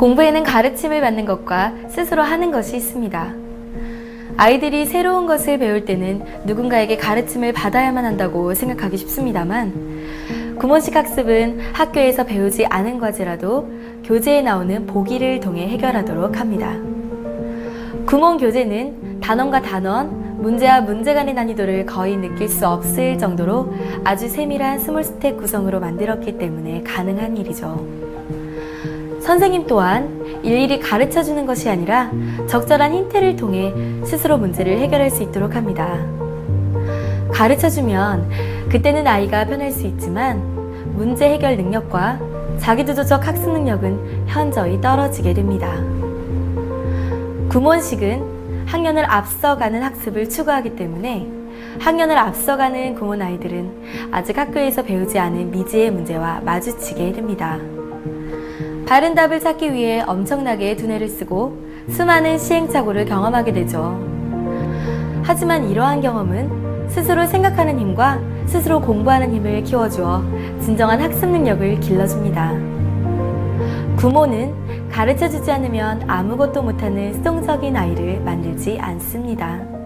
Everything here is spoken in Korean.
공부에는 가르침을 받는 것과 스스로 하는 것이 있습니다. 아이들이 새로운 것을 배울 때는 누군가에게 가르침을 받아야만 한다고 생각하기 쉽습니다만, 구몬식 학습은 학교에서 배우지 않은 과제라도 교재에 나오는 보기를 통해 해결하도록 합니다. 구몬 교재는 단원과 단원, 문제와 문제 간의 난이도를 거의 느낄 수 없을 정도로 아주 세밀한 스몰 스택 구성으로 만들었기 때문에 가능한 일이죠. 선생님 또한 일일이 가르쳐 주는 것이 아니라 적절한 힌트를 통해 스스로 문제를 해결할 수 있도록 합니다. 가르쳐 주면 그때는 아이가 편할 수 있지만 문제 해결 능력과 자기주도적 학습 능력은 현저히 떨어지게 됩니다. 구몬식은 학년을 앞서가는 학습을 추구하기 때문에 학년을 앞서가는 구몬 아이들은 아직 학교에서 배우지 않은 미지의 문제와 마주치게 됩니다. 바른 답을 찾기 위해 엄청나게 두뇌를 쓰고 수많은 시행착오를 경험하게 되죠. 하지만 이러한 경험은 스스로 생각하는 힘과 스스로 공부하는 힘을 키워주어 진정한 학습 능력을 길러줍니다. 부모는 가르쳐 주지 않으면 아무것도 못하는 수동적인 아이를 만들지 않습니다.